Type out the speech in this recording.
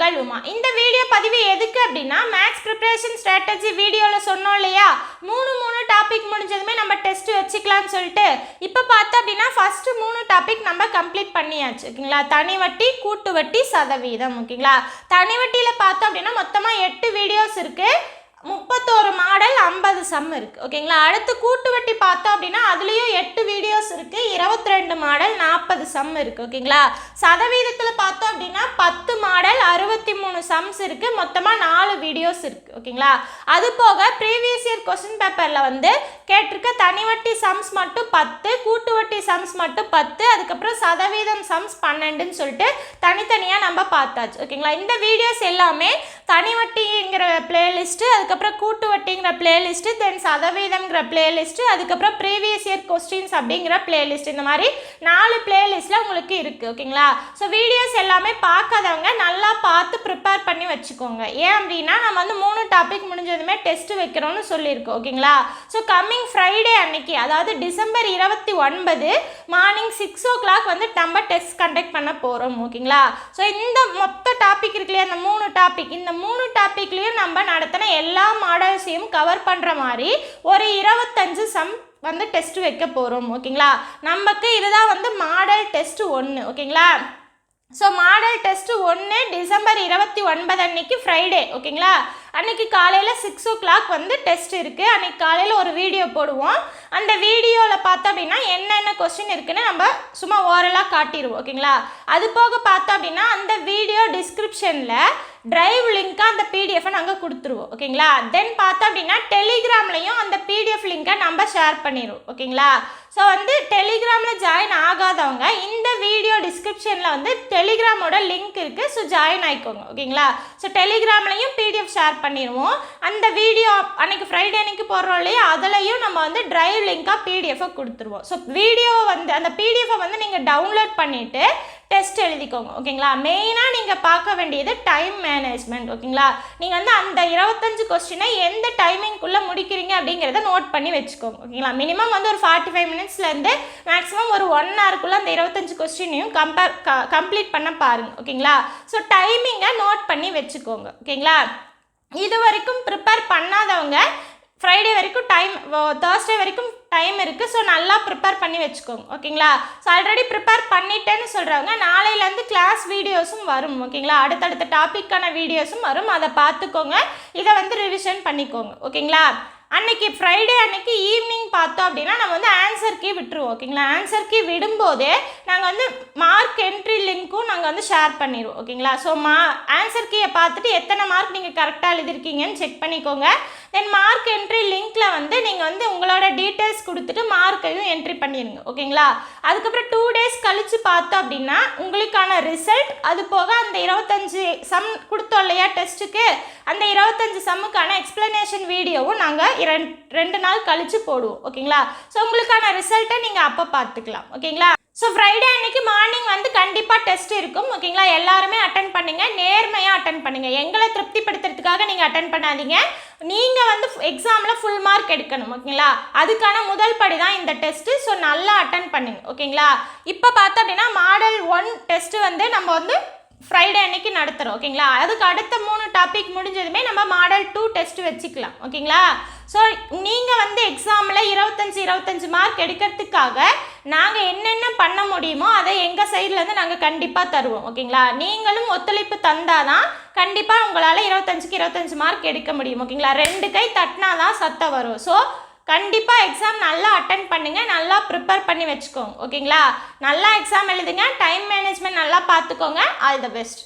உங்கள் உமா இந்த வீடியோ பதிவு எதுக்கு அப்படின்னா மேக்ஸ் ப்ரிப்பரேஷன் ஸ்ட்ராட்டஜி வீடியோவில் சொன்னோம் இல்லையா? மூணு மூணு டாபிக் முடிஞ்சதுமே நம்ம டெஸ்ட் வச்சுக்கலாம்னு சொல்லிட்டு இப்போ பார்த்தோம் அப்படின்னா ஃபஸ்ட்டு மூணு டாபிக் நம்ம கம்ப்ளீட் பண்ணியாச்சு ஓகேங்களா? தனி வட்டி கூட்டு வட்டி சதவீதம் ஓகேங்களா? தனி வட்டியில் பார்த்தோம் அப்படின்னா மொத்தமாக எட்டு வீடியோஸ் இருக்குது முப்பத்தோரு மாடல் ஐம்பது சம் இருக்குது ஓகேங்களா? அடுத்து கூட்டு வட்டி பார்த்தோம் அப்படின்னா அதுலேயும் எட்டு வீடியோஸ் இருக்குது இருபத்தி ரெண்டு மாடல் நாற்பது சம் இருக்குது ஓகேங்களா? சதவீதத்தில் பார்த்தோம் அப்படின்னா பத்து மாடல் அறுபத்தி மூணு சம்ஸ் இருக்குது மொத்தமாக நாலு வீடியோஸ் இருக்குது ஓகேங்களா? அது போக ப்ரீவியஸ் இயர் கொஸ்டின் பேப்பரில் வந்து கேட்டிருக்க தனி வட்டி சம்ஸ் மட்டும் பத்து கூட்டு வட்டி சம்ஸ் மட்டும் பத்து அதுக்கப்புறம் சதவீதம் சம்ஸ் பன்னெண்டுன்னு சொல்லிட்டு தனித்தனியாக நம்ம பார்த்தாச்சு. ஓகேங்களா? இந்த வீடியோஸ் எல்லாமே தனி வட்டிங்கிற பிளேலிஸ்ட்டு அதுக்கப்புறம் கூட்டு வட்டிங்கிற பிளேலிஸ்ட்டு தென் சதவீதம்ங்கிற பிளேலிஸ்ட்டு அதுக்கப்புறம் ப்ரீவியஸ் இயர் கொஸ்டின்ஸ் அப்படிங்கிற பிளேலிஸ்ட் இந்த மாதிரி நாலு பிளேலிஸ்ட்டில் உங்களுக்கு இருக்குது ஓகேங்களா ஸோ வீடியோஸ் எல்லாமே பார்க்காதவங்க நல்லா பார்த்து ப்ரிப்பேர் பண்ணி வச்சுக்கோங்க. ஏன் அப்படின்னா நம்ம வந்து மூணு டாபிக் முடிஞ்சதுமே டெஸ்ட் வைக்கிறோம்னு சொல்லியிருக்கோம் ஓகேங்களா ஸோ கம்மிங் ஃப்ரைடே அன்னைக்கு அதாவது டிசம்பர் இருபத்தி ஒன்பது மார்னிங் சிக்ஸ் ஓ கிளாக் வந்து நம்ம டெஸ்ட் கண்டக்ட் பண்ண போகிறோம் ஓகேங்களா ஸோ இந்த மொத்த டாபிக் இருக்கு இல்லையா இந்த மூணு டாபிக் இந்த மூணு டாப்பிக்லேயும் நம்ம நடத்தின எல்லா மாடல்ஸையும் கவர் பண்ணுற மாதிரி ஒரு இருபத்தஞ்சு சம் வந்து டெஸ்ட் வைக்க போகிறோம் ஓகேங்களா நமக்கு இதுதான் வந்து மாடல் டெஸ்ட் ஒன்று ஓகேங்களா ஸோ மாடல் டெஸ்ட்டு ஒன்று டிசம்பர் இருபத்தி ஒன்பது அன்னைக்கு ஃப்ரைடே ஓகேங்களா அன்னைக்கு காலையில் சிக்ஸ் ஓ கிளாக் வந்து டெஸ்ட் இருக்குது அன்னைக்கு காலையில் ஒரு வீடியோ போடுவோம். அந்த வீடியோவில் பார்த்தோம் அப்படின்னா என்னென்ன கொஸ்டின் இருக்குன்னு நம்ம சும்மா ஓரலாக காட்டிடுவோம் ஓகேங்களா அது போக பார்த்தோம் அப்படின்னா அந்த வீடியோ டிஸ்கிரிப்ஷனில் டிரைவ் லிங்க்காக அந்த பிடிஎஃபை நாங்கள் கொடுத்துருவோம் ஓகேங்களா? தென் பார்த்தோம் அப்படின்னா டெலிகிராம்லையும் அந்த பிடிஎஃப் லிங்கை நம்ம ஷேர் பண்ணிடுவோம் ஓகேங்களா? ஸோ வந்து டெலிகிராமில் ஜாயின் ஆகாதவங்க இந்த வீடியோ டிஸ்கிரிப்ஷனில் வந்து டெலிகிராமோட லிங்க் இருக்குது ஸோ ஜாயின் ஆகிக்கோங்க ஓகேங்களா? ஸோ டெலிகிராம்லையும் பிடிஎஃப் ஷேர் பண்ணிடுவோம் அந்த வீடியோ அன்னைக்கு ஃப்ரைடே அன்றைக்கி போடுறோம் இல்லையா? அதுலேயும் நம்ம வந்து டிரைவ் லிங்காக பிடிஎஃபை கொடுத்துருவோம். ஸோ வீடியோ வந்து அந்த பிடிஎஃபை வந்து நீங்கள் டவுன்லோட் பண்ணிவிட்டு டெஸ்ட் எழுதிக்கோங்க ஓகேங்களா மெயினாக நீங்கள் பார்க்க வேண்டியது டைம் மேனேஜ்மெண்ட் ஓகேங்களா நீங்கள் வந்து அந்த இருபத்தஞ்சு கொஸ்டினை எந்த டைமிங்குள்ளே முடிக்கிறீங்க அப்படிங்கிறத நோட் பண்ணி வச்சுக்கோங்க ஓகேங்களா மினிமம் வந்து ஒரு ஃபார்ட்டி ஃபைவ் மினிட்ஸ்லேருந்து மேக்ஸிமம் ஒரு ஒன் ஹவருக்குள்ளே அந்த இருபத்தஞ்சு கொஸ்டினையும் கம்பேர் கம்ப்ளீட் பண்ண பாருங்கள் ஓகேங்களா ஸோ டைமிங்கை நோட் பண்ணி வச்சுக்கோங்க ஓகேங்களா இது வரைக்கும் ப்ரிப்பேர் பண்ணாதவங்க ஃப்ரைடே வரைக்கும் டைம் தேர்ஸ்டே வரைக்கும் டைம் இருக்குது ஸோ நல்லா ப்ரிப்பேர் பண்ணி வச்சுக்கோங்க. ஓகேங்களா ஸோ ஆல்ரெடி ப்ரிப்பேர் பண்ணிட்டேன்னு சொல்கிறாங்க நாளையிலேருந்து கிளாஸ் வீடியோஸும் வரும். ஓகேங்களா அடுத்தடுத்த டாப்பிக்கான வீடியோஸும் வரும். அதை பார்த்துக்கோங்க. இதை வந்து ரிவிஷன் பண்ணிக்கோங்க. ஓகேங்களா அன்னைக்கு ஃப்ரைடே அன்னைக்கு ஈவினிங் பார்த்தோம் அப்படின்னா நம்ம வந்து ஆன்சர் கீ விட்டுருவோம். ஓகேங்களா ஆன்சர் கீ விடும்போதே நாங்கள் வந்து மார்க் என்ட்ரி லிங்க்கும் நாங்கள் வந்து ஷேர் பண்ணிடுவோம் ஓகேங்களா ஸோ மா ஆன்சர் கீயை பார்த்துட்டு எத்தனை மார்க் நீங்கள் கரெக்டாக எழுதிருக்கீங்கன்னு செக் பண்ணிக்கோங்க. தென் மார்க் என்ட்ரி லிங்க்கில் வந்து நீங்கள் வந்து உங்களோட டீட்டெயில்ஸ் கொடுத்துட்டு மார்க்கையும் என்ட்ரி பண்ணிடுங்க ஓகேங்களா அதுக்கப்புறம் டூ டேஸ் கழித்து பார்த்தோம் அப்படின்னா உங்களுக்கான ரிசல்ட் அது போக அந்த இருபத்தஞ்சு சம் கொடுத்தோம் இல்லையா டெஸ்ட்டுக்கு அந்த இருபத்தஞ்சி சம்முக்கான எக்ஸ்ப்ளனேஷன் வீடியோவும் நாங்கள் இரண்டு ரெண்டு நாள் கழித்து போடுவோம் ஓகேங்களா ஸோ உங்களுக்கான ரிசல்ட்டை நீங்கள் அப்போ பார்த்துக்கலாம் ஓகேங்களா ஸோ ஃப்ரைடே அன்னைக்கு மார்னிங் வந்து கண்டிப்பாக டெஸ்ட் இருக்கும். ஓகேங்களா எல்லாருமே அட்டன் பண்ணுங்க. நேர்மையாக அட்டன் பண்ணுங்க. எங்களை திருப்திப்படுத்துறதுக்காக நீங்கள் அட்டன் பண்ணாதீங்க. நீங்கள் வந்து எக்ஸாமில் ஃபுல் மார்க் எடுக்கணும். ஓகேங்களா அதுக்கான முதல் படி தான் இந்த டெஸ்ட்டு ஸோ நல்லா அட்டன் பண்ணுங்க. ஓகேங்களா இப்போ பார்த்தோம் அப்படின்னா மாடல் ஒன் டெஸ்ட்டு வந்து நம்ம வந்து ஃப்ரைடே அன்னைக்கு நடத்துகிறோம் ஓகேங்களா அதுக்கு அடுத்த மூணு டாபிக் முடிஞ்சதுமே நம்ம மாடல் டூ டெஸ்ட் வச்சுக்கலாம். ஓகேங்களா ஸோ நீங்கள் வந்து எக்ஸாமில் இருபத்தஞ்சி இருபத்தஞ்சி மார்க் எடுக்கிறதுக்காக நாங்கள் என்னென்ன பண்ண முடியுமோ அதை எங்கள் சைட்லேருந்து நாங்கள் கண்டிப்பாக தருவோம். ஓகேங்களா? நீங்களும் ஒத்துழைப்பு தந்தால் தான் கண்டிப்பாக உங்களால் இருபத்தஞ்சுக்கு இருபத்தஞ்சி மார்க் எடுக்க முடியும். ஓகேங்களா? ரெண்டு கை தட்டினா தான் சத்தம் வரும். ஸோ கண்டிப்பாக எக்ஸாம் நல்லா அட்டன் பண்ணுங்கள் நல்லா ப்ரிப்பேர் பண்ணி வச்சுக்கோங்க. ஓகேங்களா? நல்லா எக்ஸாம் எழுதுங்க. டைம் மேனேஜ்மெண்ட் நல்லா பார்த்துக்கோங்க ஆல் த பெஸ்ட்